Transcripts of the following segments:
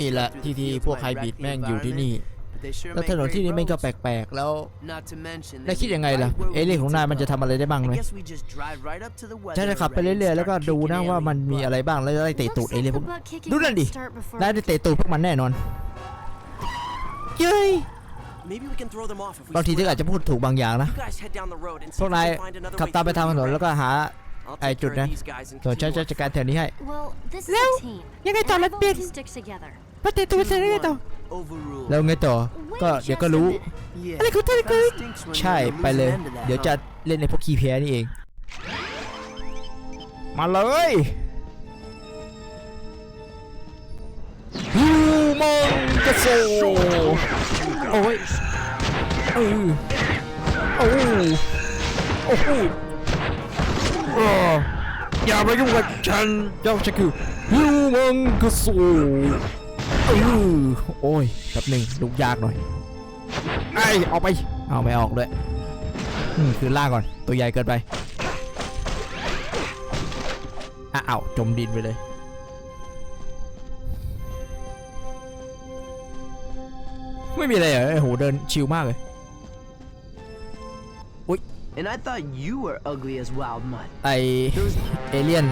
นี่แหละ through ที่ the ที่ fields พวก might ไฮบริด wreck the แม่งอยู่ที่นี่ environment, but they sure แล้ว make ถนน great ที่นี่แม่งก็แ roads. ปลกๆ แล้ว Not to mention นาย they คิดยังไง lead ล่ะ right where we เอเลี่ยน need ของ to นายมันจะ go. ทำอะไรได้บ้างไหม I guess we just drive right up to the ใช่ weather จะขับไป array and เรื่อยๆ แล้วก็ start ดู kicking นะว่ามัน alien มี butt. อะไรบ้าง แล้วจะได้เตะตูด Looks เอ like เลี่ยนพ the วก butt kicking ดูนั่น didn't ดิ start before ได้ได้เตะตูดพวกมันแน่นอนเย้ย Maybe we can throw them off if we บางที split เธออาจจะพูดถูกบางอย่างนะ You guys head down the road and พ see วก if นาย we can find another ขับ way ตามไป through ทางถนน here. แล้วก็หา I'll ไอ้ take จุด care นะ of these guys and ส่วนฉัน continue จะจัดการแถวนี้ให้ Well, this is Leo, a team. ยังไงต่อ and แล้ว our เปลี่ยน vote sticks together. มาเตะตูดเสร็จแล้วไงต่อ Overruled. แล้วไงต่อ Wait ก็เดี๋ยวก็ just a รู้ minute. Yeah, อะไรของเธอ kinda เกิน stinks when ใช่ you're ไปเลย losing end of that, เดี๋ยวจะ huh? เล่นในพวกคีย์แพ้นี่เอง มาเลยยูมังกะโซโอ้ยเออโอ้โอ้โห เอออย่ามายุ่งกับฉันเจ้าฉันคือยูมังกะโซเออโอ้ยแป๊บหนึ่งลุกยากหน่อยไอ้ออกไป เอาไม่ออกด้วยอืมคือล่างก่อนตัวใหญ่เกินไปอะอ้าวจมดินไปเลยไม่มีอะไรเหรอไอ้โหเดินชิลมากเลย And I thought you were ugly as wild mud. ไอเอเลี่ยน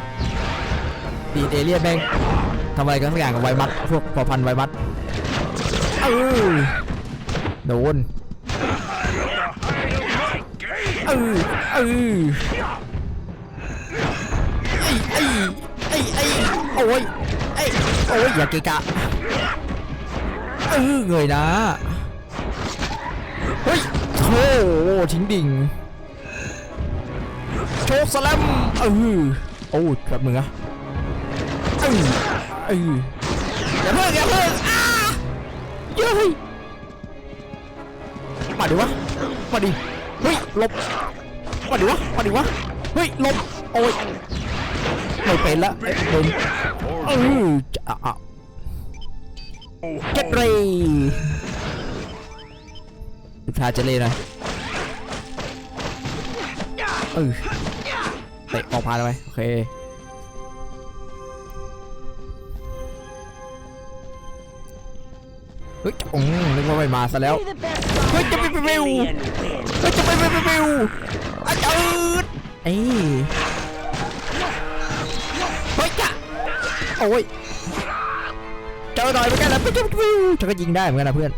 ดีดเอเลี่ยนแม่งทำอะไรกันสักอย่างกับไวมัดพวกพอพันไวมัดเออโดนเออเออไอ้ไอ้ไอ้ไอ้โอ้ยไอ้โอ้ยอย่าเกะกะเออเงยนะเฮ้ยโธ่ทิ้งดิ่ง โชคสแลมเออโอ้ยแบบมึงอะเออเอออย่าเพิ่งอย่าเพิ่งอ้าเย้ยมาดิวะมาดิเฮ้ยหลบมาดิวะมาดิวะเฮ้ยหลบโอ้ยไม่เป็นละเอ๊ะโดนเออจะอะอะเก็ตเรย์ดูท่าจะเล่นหน่อย เออเตะออกพาไปโอเคเฮ้ยโอืมนึกว่าไม่มาซะแล้ว เฮ้ยจะไปไปวิวเฮ้ยจะไปไปไปวิวอาจารย์เอ้ยเฮ้ยจ้ะโอ้ยเจอหน่อยเหมือนกันนะไปจะไปวิวฉันก็ยิงได้เหมือนกันนะเพื่อน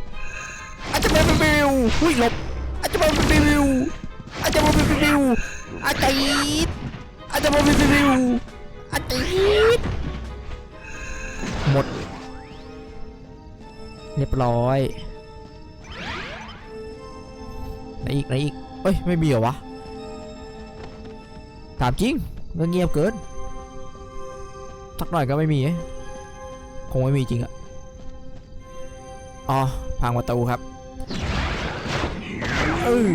อาจจะไปไปวิวหุ้ยหลบอาจจะไปไปวิวอาจจะไปไปวิว อาจจะอีดอาจจะมารีวิวอาจจะฮีทหมด เรียบร้อยไหนอีกไหนอีกเอ้ย ไม่มีเหรอวะ ถามจริงก็เงียบเกินสักหน่อยก็ไม่มีเอ๊ะคงไม่มีจริงอะอ๋อพังประตูครับเออ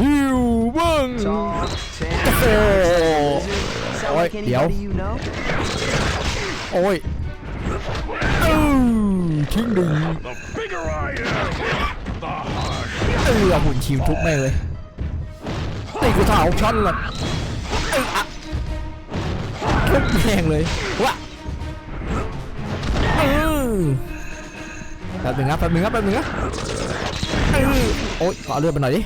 ฮิวบิ้งโอ้โอ้ยเดี๋ยว โอ้ยเออทิ้งดึง The bigger I am, the harder. เออเอาหุ่นชิวทุบแม่งเลยตีกูเท้าชั้นละเอออะทุบแม่งเลยวะเออแป๊บหนึงครับแป๊บหนึงครับแป๊บหนึงครับเออโอ๊ยขอเลือดไปหน่อยดิ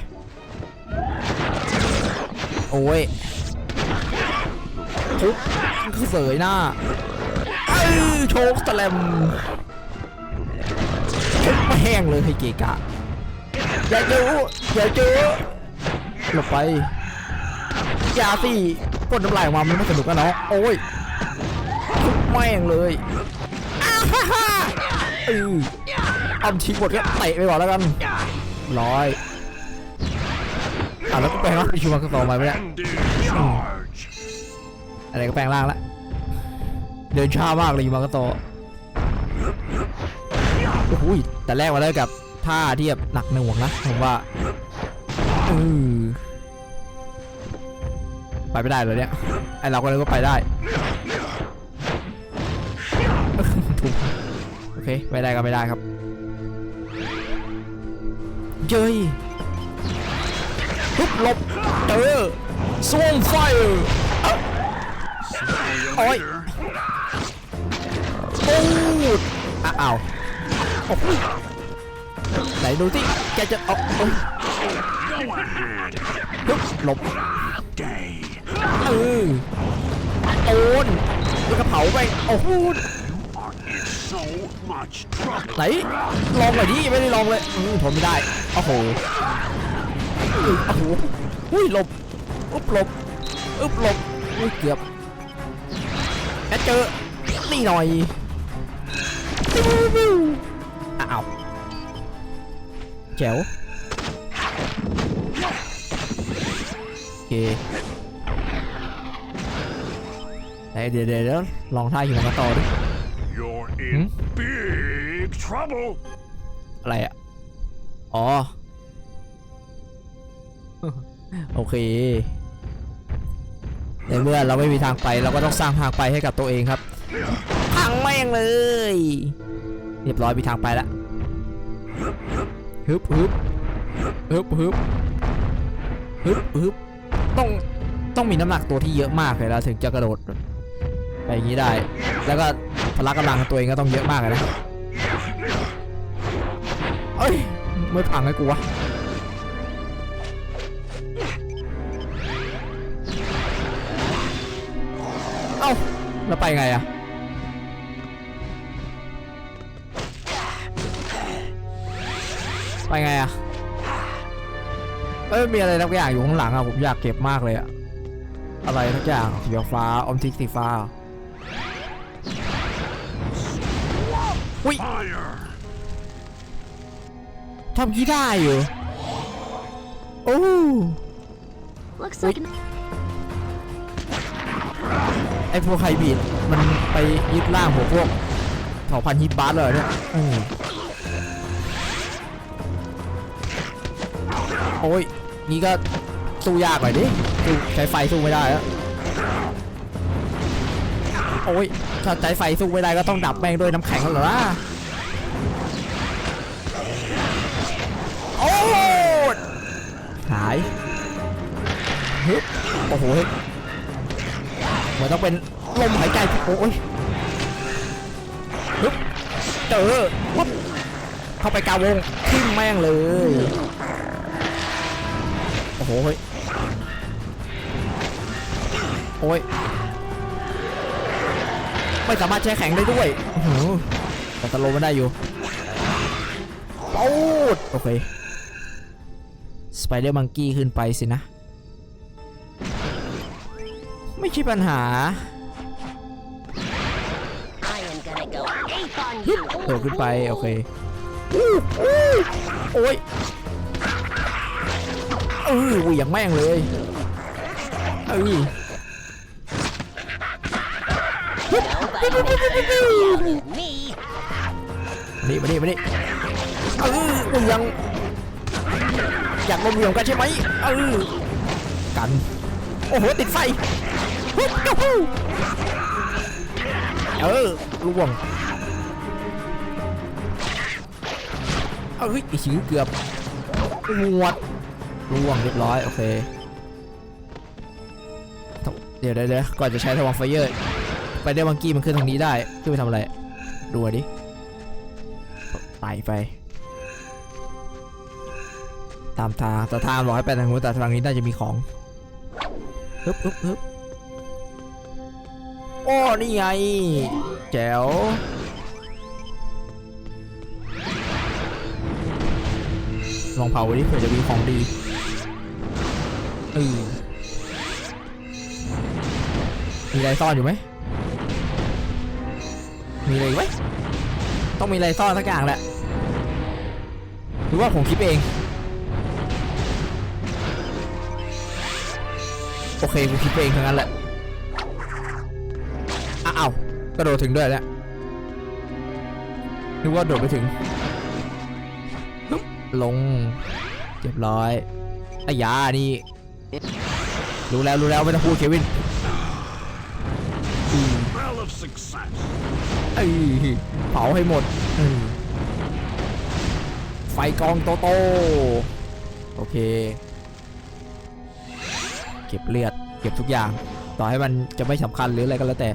โอ้ยทุบคือเสยหน้าเออโชกสแลมทุบไม่แห้งเลยให้เกะกะอย่าเจออย่าจอหลบไปอย่าสิพ่นน้ำลายออกมามันไม่สนุกกันเนาะโอ้ยทุบแม่งเลยอ้าฮ่าฮ่าเออเอาทิ้งหมดก็เตะไปก่อนแล้วกันร้อย แล้วก็แปลงร่างเป็นชูมันก็ต่อมาไม่ได้อะไรก็แปลงร่างละเดินช้ามากเลยยูมังก็โตโอ้โหแต่แรกมาเลยกับท่าที่แบบหนักหน่วงนะผมว่าเออไปไม่ได้เลยเนี่ยไอเราก็เลยว่าไปได้ถูกโอเคไม่ได้ก็ไม่ได้ครับเจย ทุบหลบเจอสวงไฟอ้ยโอ้ย Later. ดอะอ้าวโอ้โหไหนดูที่แกจะเอาเอ้ย Go ahead. ฮึบหลบเออโดนแล้วก็เผาไปโอ้โหไหนลองหน่อยดิไม่ได้ลองเลยอืมทนไม่ได้โอ้โห โอ้โหอุ้ยหลบอึบหลบอึบหลบอุ้ยเกือบแอดเจอนี่หน่อยปิ้วปิ้วอ้าวแจ๋วโอเคไหนเดี๋ยวเดี๋ยวเดี๋ยวลองท่าหิมะกันต่อดิ You're in big trouble. อะไรอะ อ๋อ โอเค ในเมื่อเราไม่มีทางไปเราก็ต้องสร้างทางไปให้กับตัวเองครับพังแม่งเลย เรียบร้อยมีทางไปแล้วฮึบฮึบฮึบฮึบฮึบฮึบต้องต้องมีน้ำหนักตัวที่เยอะมากเลยแล้วถึงจะกระโดดไปอย่างนี้ได้ แล้วก็พละกำลังตัวเองก็ต้องเยอะมากเลยนะเอ้ยไม่พังให้กูวะ แล้วไปไงอะไปไงอะเอ้ยมีอะไรทักอย่างอยู่ข้างหลังอะผมอยากเก็บมากเลยอะอะไรทักอย่างสีฟ้าอมทิกสีฟ้าอุ้ย Fire. ทำกี้ได้อยู่โอ้ Looks like an ไอพวกไฮบริดมันไปยึดล่างหัวพวกเผ่าพันธุ์ฮิตบาสเลยเนี่ยอืมโอ้ยนี่ก็สู้ยากหน่อยดิสู้ใช้ไฟสู้ไม่ได้แล้วโอ้ยถ้าใช้ไฟสู้ไม่ได้ก็ต้องดับแม่งด้วยน้ำแข็งแล้วเหรอล่ะโอ้ยหายโอ้โหเฮ้ อนต้องเป็นลมหายใจโอ้ยฮึบเจอวับเข้าไปกลางวงทิ้งแม่งเลย โอ้โหโอ้ยไม่สามารถแช่แข็งได้ด้วยอื้อหือแต่ตะโลมันได้อยู่ปูดโอเค สไปเดอร์มังกี้ขึ้นไปสินะ ไม่ใช่ปัญหาโดดขึ้นไป โอเค โอ้ยเออเหวี่ยงแม่งเลยเออ Me. มานี่มานี่มานี่เออเหวี่ยงอยากลงเหวี่ยงกันใช่ไหมเออกัน โอ้โห ติดไฟ เออล่วงเอ้ยไอ้ชิงเกือบงวดล่วงเรียบร้อย โอเค เดี๋ยวเดี๋ยวเดี๋ยก่อนจะใช้ทวารไฟเยอร์ไปได้บังกี้มันขึ้นทางนี้ได้ ขึ้นไปทำอะไร ดูหน่อยดิไต่ไป ตามทางแต่ทางบอกให้ไปทางนู้นแต่ทางนี้น่าจะมีของฮึบฮึบฮึบ โอ้นี่ไง แจ๋วลองเผาดิเผื่อจะมีของดีเออมีอะไรซ่อนอยู่ไหม มีอะไรไหมต้องมีอะไรซ่อนสักอย่างแหละ หรือว่าผมคิดเอง โอเคกูคิดเองทั้งนั้นแหละ กระโดดถึงด้วยแล้วนึกว่าโดดไปถึงฮึบลงเรียบร้อยอายานี่รู้แล้วรู้แล้วไม่ต้องพูดเควินอืม Smell of success. เอ้เผาให้หมดมไฟกองโตโต โอเค เก็บเลือด เก็บทุกอย่าง ต่อให้มันจะไม่สำคัญหรืออะไรก็แล้วแต่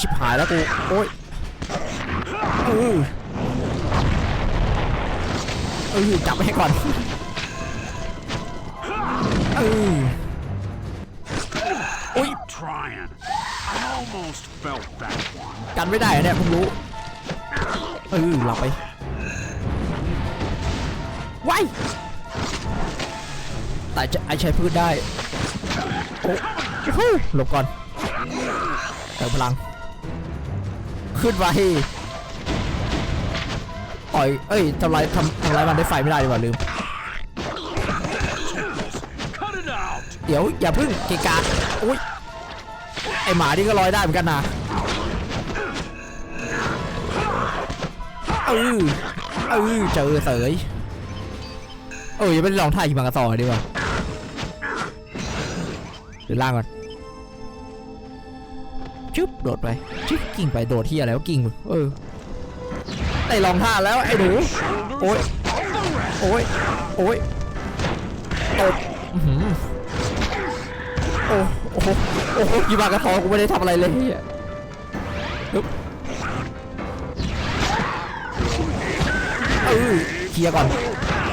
ชิบหายแล้วกู โอ้ยเออเออจับไปให้ก่อนเออ Keep trying. I almost felt that one. กันไม่ได้อะเนี่ยเพิ่งรู้ เออหลับไปไว้ายแต่จะไอใช้พืชได้ โอ้โหหลบก่อนเติมพลัง ขึ้นไปต่อยเอ้ยทำลายทำทำลายมันได้ไฟไม่ได้ดีกว่าลืม เดี๋ยวอย่าพึ่งเกกะอุ้ยไอหมานี่ก็ลอยได้เหมือนกันนะเออเออเจอเสยเออยังไม่ได้ลองท่าขี่มังกรต่อดีกว่าเดี๋ยวล่างก่อน ชึบโดดไปชึบกิ่งไปโดดที่อะไรวะกิ่งมึงเออได้ลองท่าแล้วไอ้หนูโอ้ยโอ้ยโอ้ยตบอื้อหือโอ้โอ้โหโอ้โหยีบากระทอกูไม่ได้ทำอะไรเลยเฮียเออเคลียร์ก่อน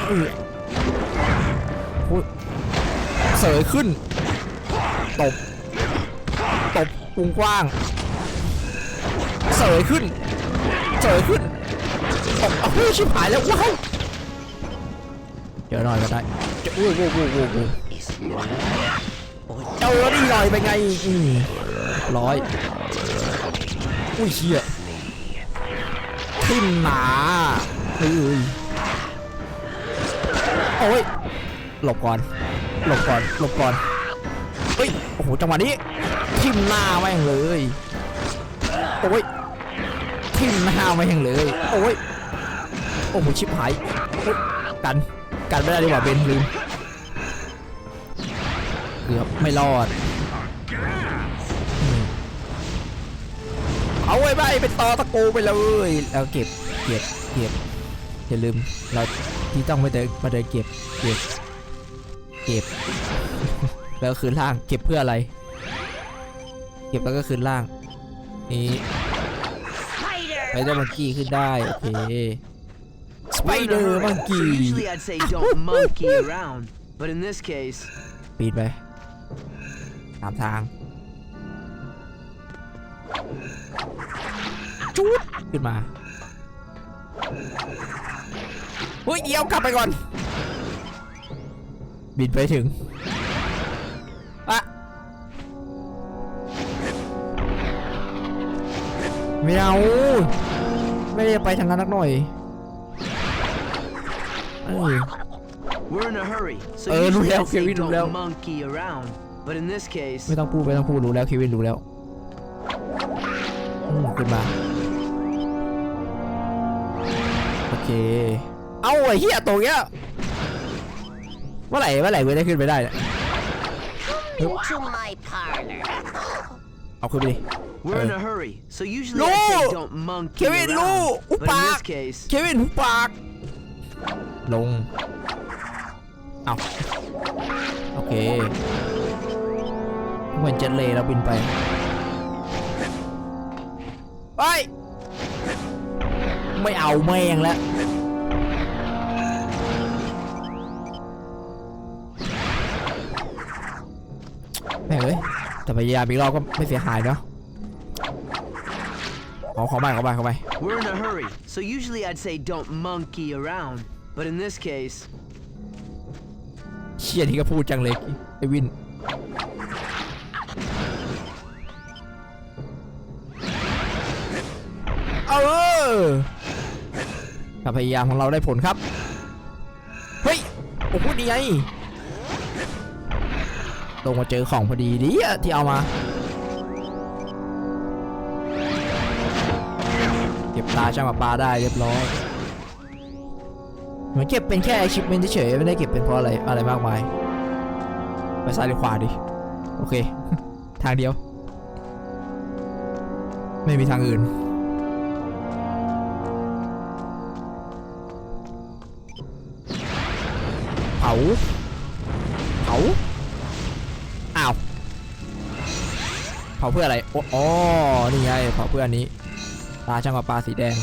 เออโอ้ยเสยขึ้นตบ วงกว้าง เสยขึ้น เสยขึ้นตบเอาชิบหายแล้วว้าวเจอหน่อยก็ได้เจอโอ้โหโอ้โหโอ้โหเจ้าแล้วนี่ลอยไปไงร้อยอุ้ยเชี่ยขึ้นหนาเฮ้ยโอ้ยหลบก่อนหลบก่อนหลบก่อนเฮ้ยโอ้โหจังหวะนี้ ทิ่มหน้าแม่งเลยโอ้ยทิ่มหน้าแม่งเลยโอ้ยโอ้โหชิบหายกันกันไม่ได้ดีกว่าเบนลืมเกือบไม่รอดเอาไว้ไปเป็นตอตะโกไปเลยแล้วเก็บเก็บเก็บอย่าลืมเราที่ต้องมาเดินมาเดินเก็บเก็บเก็บแล้วคืนล่างเก็บเพื่ออะไร เก็บแล้วก็คืนล่าง นี่ไปเดอร์มังกี้ขึ้นได้ โอเคสไป We're in เดอ a ร์มัง hurry, so กี้ usually I'd say don't monkey around. But in this case, ปีนไปตามทางจุดขึ้นมาเฮ้ยเดี๋ยวกลับไปก่อน บินไปถึง ไม่เอา ไม่ได้ไปทางนั้นนักหน่อยเอ้ย we're in a hurry, so Uh, usually Luleo, I'd say Kevin, don't Luleo. monkey around. But in this case, ไม่ต้องพูดไม่ต้องพูดรู้แล้วเควินรู้แล้วอืมขึ้นมาโอเค เอาไอ้เหี้ยตรงเนี้ยเมื่อไหร่เมื่อไหร่กูจะขึ้นไปได้เนี่ย Into my parlor. เอาขึ้นไปดิ we're in Uh. a hurry, so usually I'd say Lu! don't monkey Kevin, Lu! around. But in Upa! this case, เควินหุบปาก ลง เอาโอเค เหมือนเจ็ตเลยแล้วบินไป ไป ไม่เอาแม่งแล้ว แม่งเอ้ย แต่พยายามอีกรอบก็ไม่เสียหายเนาะ ขอขอไปขอไปขอไป we're in a hurry, so usually I'd say don't monkey around. But in this case, เชี่ยนี่ก็พูดจังเลยไอวิน เออการพยายามของเราได้ผลครับ เฮ้ย โอ้โหดีไงลงมาเจอของพอดีดีอะที่เอามา ตาช่างกับปลาได้เรียบร้อยเหมือนเก็บเป็นแค่ achievement เฉยไม่ได้เก็บเป็นเพราะอะไรอะไรมากมาย ไปซ้ายหรือขวาดิโอเค ทางเดียว ไม่มีทางอื่นเผาเผาอ้าวเผาเพื่ออะไรโอ้อ๋อนี่ไงเผาเพื่ออันนี้ ตาช่างกับปลาสีแดง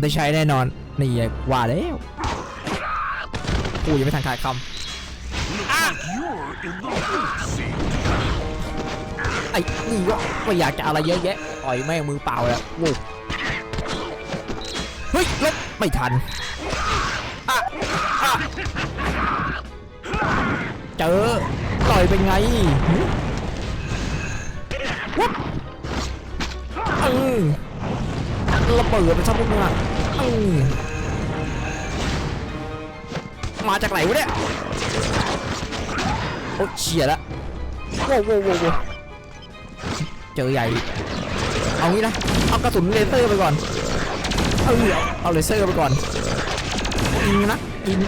ได้ใช้แน่นอน นี่ไงว่าแล้วกูยังไม่ทันขาดคำไอ้นี่ก็ไม่อยากจะอะไรเยอะแยะต่อยแม่งมือเปล่าแล้วโว้ยเฮ้ยลบไม่ทันเจอต่อยเป็นไงวับเออ ระเบิดไปซะพวกมึงอะมาจากไหนวะเนี่ย โอ้เฉียละโว้วโว้วโว้ววเจอใหญ่ เอางี้นะ เอากระสุนเลเซอร์ไปก่อนเอาเอาเอาเลเซอร์ไปก่อนยิงนะยิง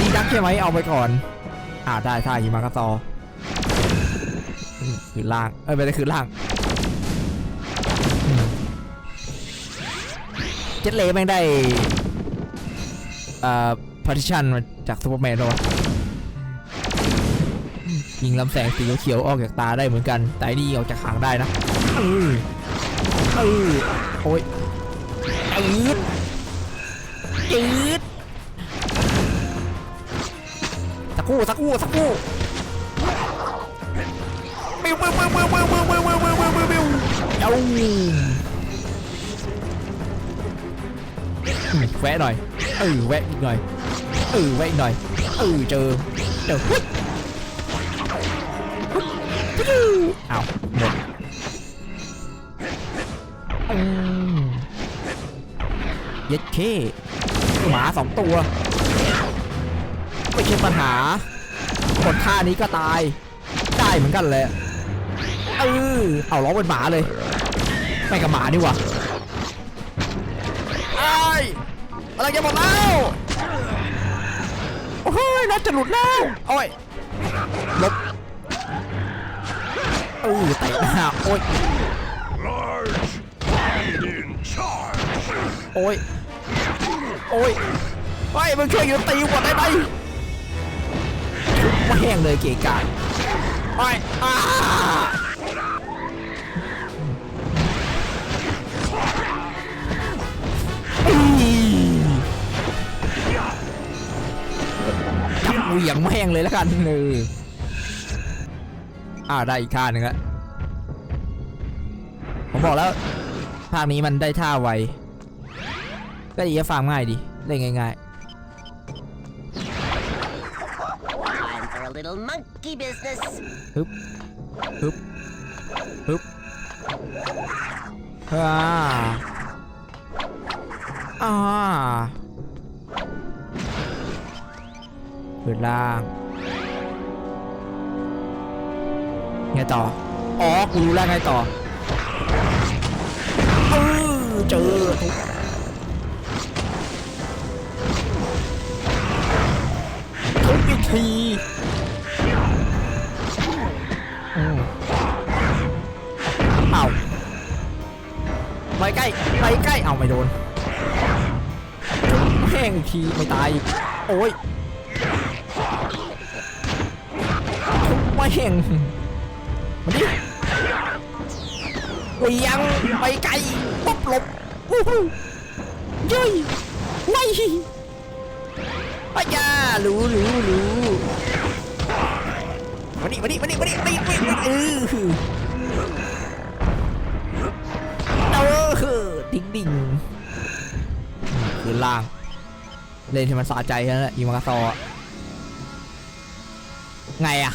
ยิงดักใช่ไหมเอาไปก่อน อ่าได้ท่ายิงมากระซอคือล่าง เอ้ยไม่ได้คือล่าง จ็ตเลย์แม่งได้เอ่อพาร์ติชันมาจากซูเปอร์แมนแล้วะยิงลำแสงสีเขียวออกจากตาได้เหมือนกันแต่นี่ออกจากหางได้นะเออเออโอ้ยจืดจืดสักคู่สักคู่สักคู่บิวบิวบิวบิวบิวบิวบิวบิวบิวบิวบิว แวะหน่อยเออแวะอีกหน่อยเออแวะอีกหน่อยเออเจอเดฮึดฮึดอ้าหมดเย็ดเคหมาสองตัวไม่ใช่ปัญหากดท่านี้ก็ตาย ได้เหมือนกันเลยเออเอาล้อเป็นหมาเลยไม่กับหมานี่วะ อะไรจะหมดแล้ว โอ้ยน็อตจะหลุดแล้ว โอ้ยลบเออเตะหน้าโอ้ย โอ้ย โอ้ยไอ้ยมึงช่วยอยู่ตีก่อนได้ไหมไม่แห้งเลยเก๋กาไอ้ยอ้า เหวี่ยงแม่งเลยแล้วกันเอออ่าได้อีกท่าหนึ่งละผมบอกแล้วภาคนี้มันได้ท่าไวก็ดีก็ฟังง่ายดีเล่นง่าย Time for a little monkey business. ๆฮึบฮึบฮึบอ่าอ่า เปิดล่างไงต่อ อ๋อ กูรู้แล้วไงต่อเออเจอทุกทุกอีกทีเอาไปใกล้ไปใกล้ เอาไม่โดนแห้งทีไม่ตาย โอ้ย งมาดิเหวียงไปไกลปุ๊บหลบวู้ฮู้ยุยไม่ปะยารู้รู้รู้มาดิมาดิมาดิมาดิมาดิมาดิมาดิเออเออดิ่งดิ่งคือล่าง เล่นที่มันสะใจแค่นั้นแหละอีมากาซออะไงอะ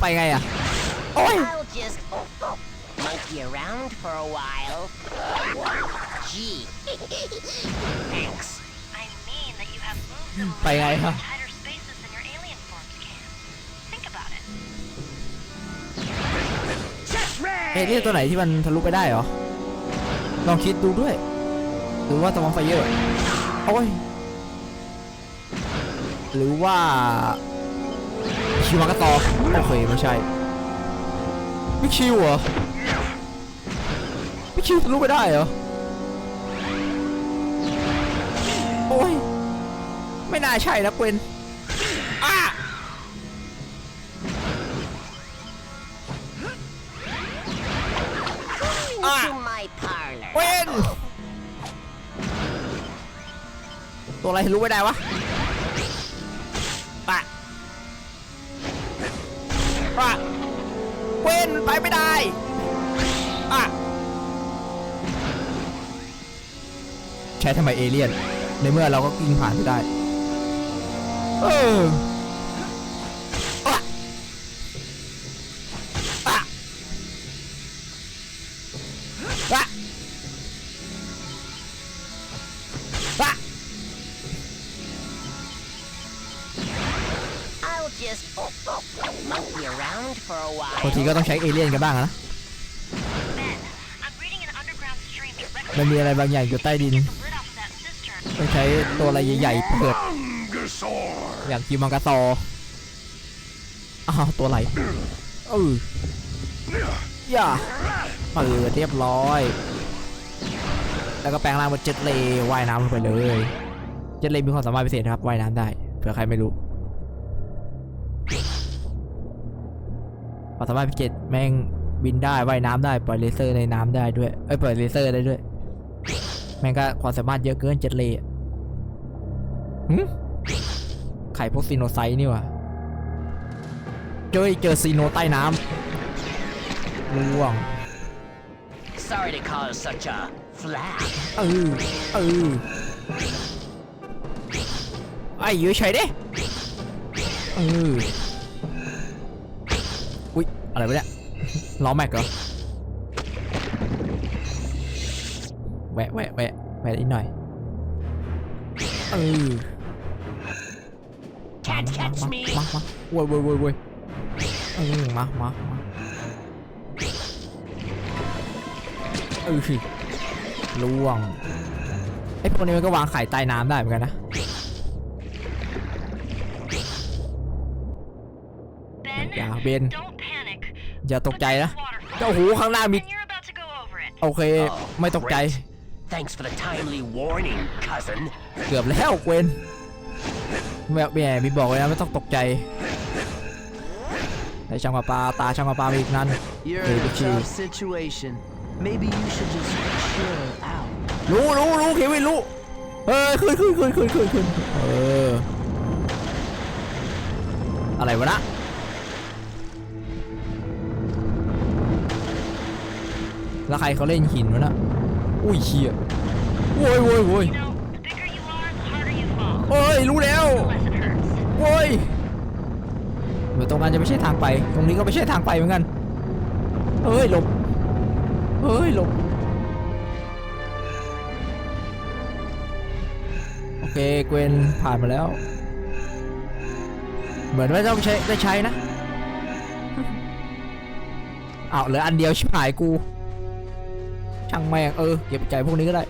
ไปไงอะโอ้ย I'll just monkey around for a while. Gee. Thanks. I mean that you have moved them ไปไงฮะ tighter spaces than your alien forms can. Think about it. เอเลี่ยนตัวไหนที่มันทะลุไปได้เหรอ ลองคิดดูด้วย หรือว่าตะวันไฟเยอร์โอ้ย หรือว่า คิวมาก็ต่อโอเคไม่ใช่ไม่คิวเหรอไม่คิวทะลุไปได้เหรอโอ้ยไม่น่าใช่นะเกวนเวนตัวอะไรรู้ไม่ได้วะปะ ปะเว้นไปไม่ได้อะใช้ทำไมเอเลี่ยน ในเมื่อเราก็กิงผ่านไปได้ เออ กเอเลี่ยนกันบ้างนะมันมีอะไรบางอย่างอยู่ใต้ดินต้องใช้ตัวอะไรใหญ่ๆเปิดอย่างกิมังกาซออ้าวตัวอะไรเออย่าเปิดเรียบร้อย แล้วก็แปลงร่างเป็นเจ็ตเลยว่ายน้ำลงไปเลย เจ็ตเลยมีความสามารถพิเศษนะครับว่ายน้ำได้เผื่อใครไม่รู้ ความสามารถพิเศษแม่งบินได้ว่ายน้ำได้ปล่อยเลเซอร์ในน้ำได้ด้วยเอ้ยปล่อยเลเซอร์ได้ด้วย แม่งก็ความสามารถเยอะเกินเจ็ตเลย์อะหึไข่พวกซีโนไซต์นี่หว่ะเจอเจอซีโนใต้น้ำล่วง Sorry to cause such a flash. เออเออไอ้อยู่เฉยดิเออ อุ๊ยอะไรวะเนี่ยล้อแม็กเหรอแวะแวะแวะแวะนิดหน่อยเออ Can't catch มา me. มามาโว้ยโว้ยโว้ยโว้ยเออมามามาเออล่วงไอ้พวกนี้มันก็วางไข่ใต้น้ำได้เหมือนกันนะ Ben, อย่าเบน don't panic. อย่าตก But ใจ there's นะ a waterfall, เจ้าหูข้างหน้ามี and you're about to go over it. โอเค ไม่ตกใจ Thanks for the timely warning, cousin. เกือบแล้วเกวนแบบแหมมีบอกเลยนะไม่ต้องตกใจไอ้ช่างปลาปลาตาช่างปลาปลามีอีกนั่น You're Hey, in a but you- tough situation. Maybe you should just chill out. รู้รู้รู้เควินรู้เฮ้ยขึ้นขึ้นขึ้นขึ้นขึ้นขึ้นเอออะไรวะนะ แล้วใครเขาเล่นหินวะนะอุ้ยเชี่ยโว้ยโว้ยโว้ย You know, the bigger you are, the harder you fall. โอ้ยรู้แล้ว The less it hurts. โว้ยเหมือนตรงนั้นจะไม่ใช่ทางไป ตรงนี้ก็ไม่ใช่ทางไปเหมือนกันเฮ้ยหลบเฮ้ยหลบโอเคเกวนผ่านมาแล้ว เหมือนว่าต้องใช้ได้ใช้นะอ้าวเหลืออันเดียวชิบหายกู ช่างแม่งเออเก็บใจพวกนี้ก็ได้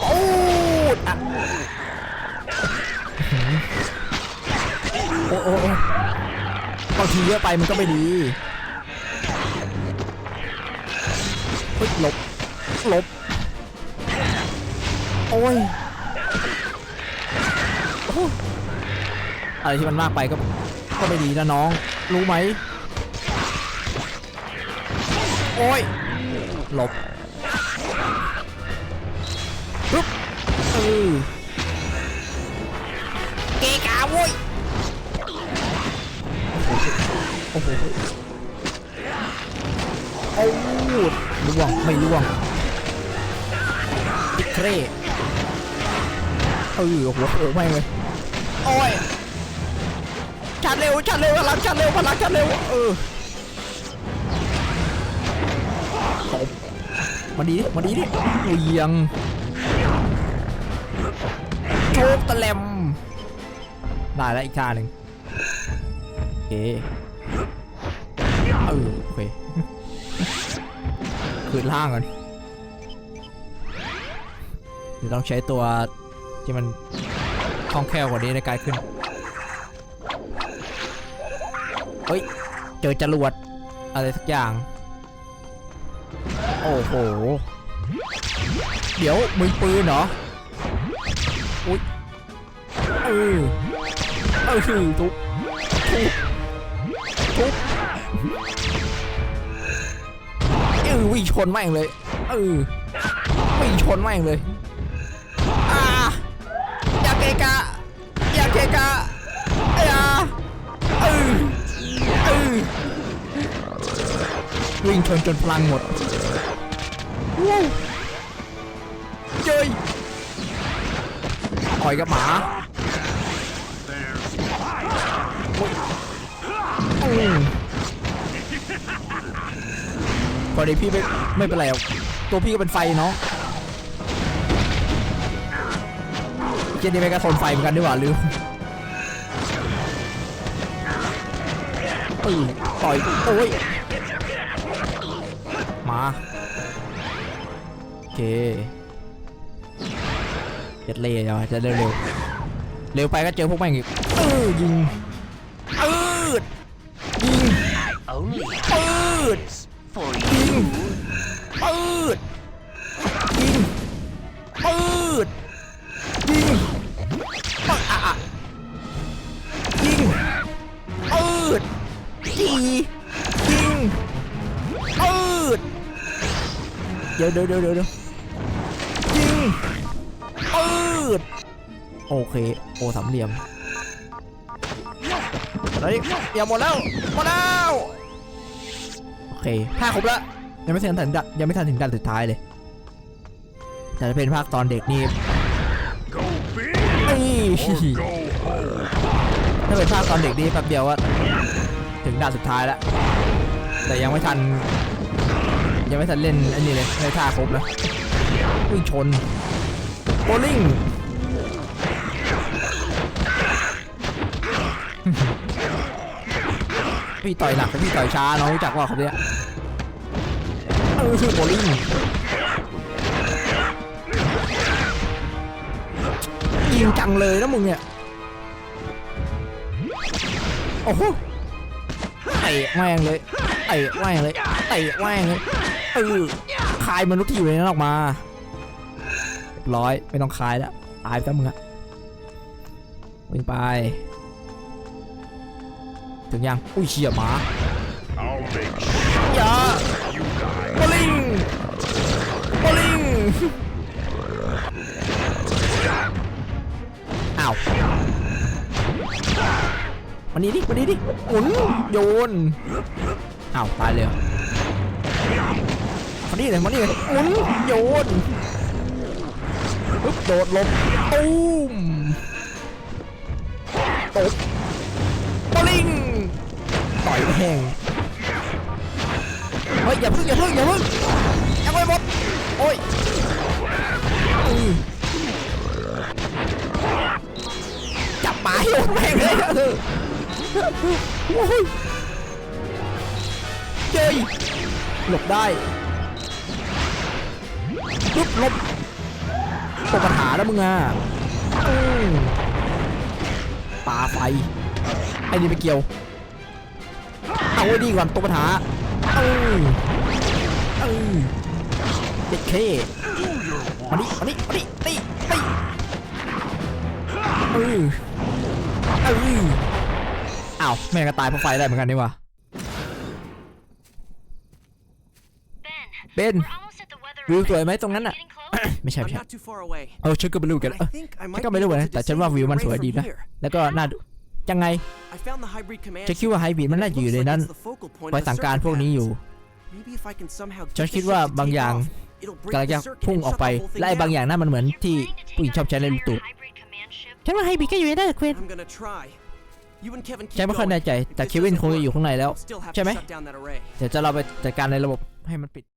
โอ้อะโอ้โอ้บางทีเยอะไปมันก็ไม่ดีเฮ้ยหลบหลบ โอ้ยอะไรที่มันมากไปก็ก็ไม่ดีนะน้อง รู้ไหม โอ้ย หลบปึ๊บเออเกกาโว้ยโอ้โหโอ้ล่วงไม่ล่วงติดเครเออโอ้โหโอ้ไม่เลยโอ้ยชัดเร็วชัดเร็วพลังชัดเร็วพลังชัดเร็วเออ มาดีดิมาดีดิเวียงโชกตะแลมได้แล้วอีกท่าหนึ่งโอเคเออโอเคคืนล่างก่อนเดี๋ยวต้องใช้ตัวที่มันคล่องแคล่วกว่านี้ในการขึ้นเฮ้ย เจอจรวดอะไรสักอย่าง โอ้โห เดี๋ยวมึงปืนเหรอ อุ้ยเออเออทุบทุบทุบเออวิ่งชนแม่งเลย เออวิ่งชนแม่งเลย อ่าเกะกะไอ้ยาเออเออวิ่งชนจนพลังหมด วู้เจยต่อยกับหมาอืมพอดีพี่ไม่ไม่เป็นไรหรอกตัวพี่ก็เป็นไฟเนาะเจนี่ไม่กระทนไฟเหมือนกันดีกว่าลืมปึ้งต่อยโอ้ยมา เคเจ็ดเล่ยวจะเร็วเร็วๆเร็วไปก็เจอพวกแม่งอีกเออยิงอืดยิง Only ปืด for ยิงปืดยิงปืดยิงปะอะอะยิงปืดจียิงปืดเดี๋ยวเดี๋ยวเดี๋ยวเดี๋ยวเดี๋ยว โอเค โอสามเหลี่ยมเฮ้ยอย่าหมดแล้วหมดแล้วโอเคภาครบแล้วยังไม่ทันถึงดันยังไม่ทันถึงดันสุดท้ายเลย แต่ถ้าเป็นภาคตอนเด็กนี่เอ้ยถ้าเป็นภาคตอนเด็กนี่แป๊บเดียวว่าถึงด่านสุดท้ายแล้ว แต่ยังไม่ทัน ยังไม่ทันเล่นอันนี้เลยในท่าครบนะวิ่งชนโบลิ่ง พี่ต่อยหนักแต่พี่ต่อยช้าน้องรู้จักว่าเขาเนี่ยเออคือโบลิ่งยิงจังเลยนะมึงเนี่ย โอ้โหเตะแม่งเลยเตะแม่งเลยเตะแม่งเลยเออคายมนุษย์ที่อยู่ในนั้นออกมาเรียบร้อยไม่ต้องคายแล้วตายไปซะมึงอะวิ่งไป ถึงยัง อุ้ยเชี่ยหมา I'll make อย่า you guys. บอลลิงบอลลิงอ้าววันนี้ดิวันนี้ดิหมุนโยนอ้าวตายเลยเหรอมานี่เลยมานี่เลยหมุนโยนปึ๊บโดดหลบตูมตบบอลลิงต่ อยแห้งเฮ้ยอย่าพึ่งอย่าพึ่งอย่าพึ่งยังไม่หมดโอ้ยจับหมาให้หมแม่งเลยเออโอ้ยเย้ยหลบได้ปึ๊บลบตกปัญหาแล้วมึงอะอืมปาไฟไอ้นี่ไปเกี่ยว เอาไว้ดีก่อนตัวปัญหาเออเออเด็กเคมาดิมาดิมาดิตีตีเออเอออ้าวแม่งก็ตายเพราะไฟได้เหมือนกันนี่ว่า Ben, Ben we're almost at the weather วิวสวยไหมตรงนั้นอะไม่ใช่ไม่ใช่เออฉันก็ไม่รู้กันเออฉันก็ไม่รู้นะแต่ฉันว่าวิวมันสวยดีนะแล้วก็น่าดู ยังไง I found the hybrid command ฉันคิดว่าไฮบีดมันน่าจะอยู่ในนั้น Looks like it's the focal point ไว้ of the สั่งการ circuit พวกนี้อยู่ patterns. Maybe if I can somehow get ฉัน the คิดว่า ship to บาง take อย่าง off, it'll break กำลัง the จะ circuit พุ่ง and ออก shut ไป the whole thing และไอ้บาง down. อย่างนั่นมันเหมือน You're ที่ planning to ผู้หญิง take ชอบ off ใช้ใน the ลูกตูด hybrid command ship? ฉันว่าไฮบีดก็อยู่ในนั้นเควส I'm gonna try. You and Kevin keep ฉันไม่ค่อย going. แน่ใจ If แต่ this เควิน doesn't คงจะอยู่ work, ข้างในแล้ว I'll still have ใช่ to ไหม shut down that array. เดี๋ยวจะเราไปจัดการในระบบให้มันปิด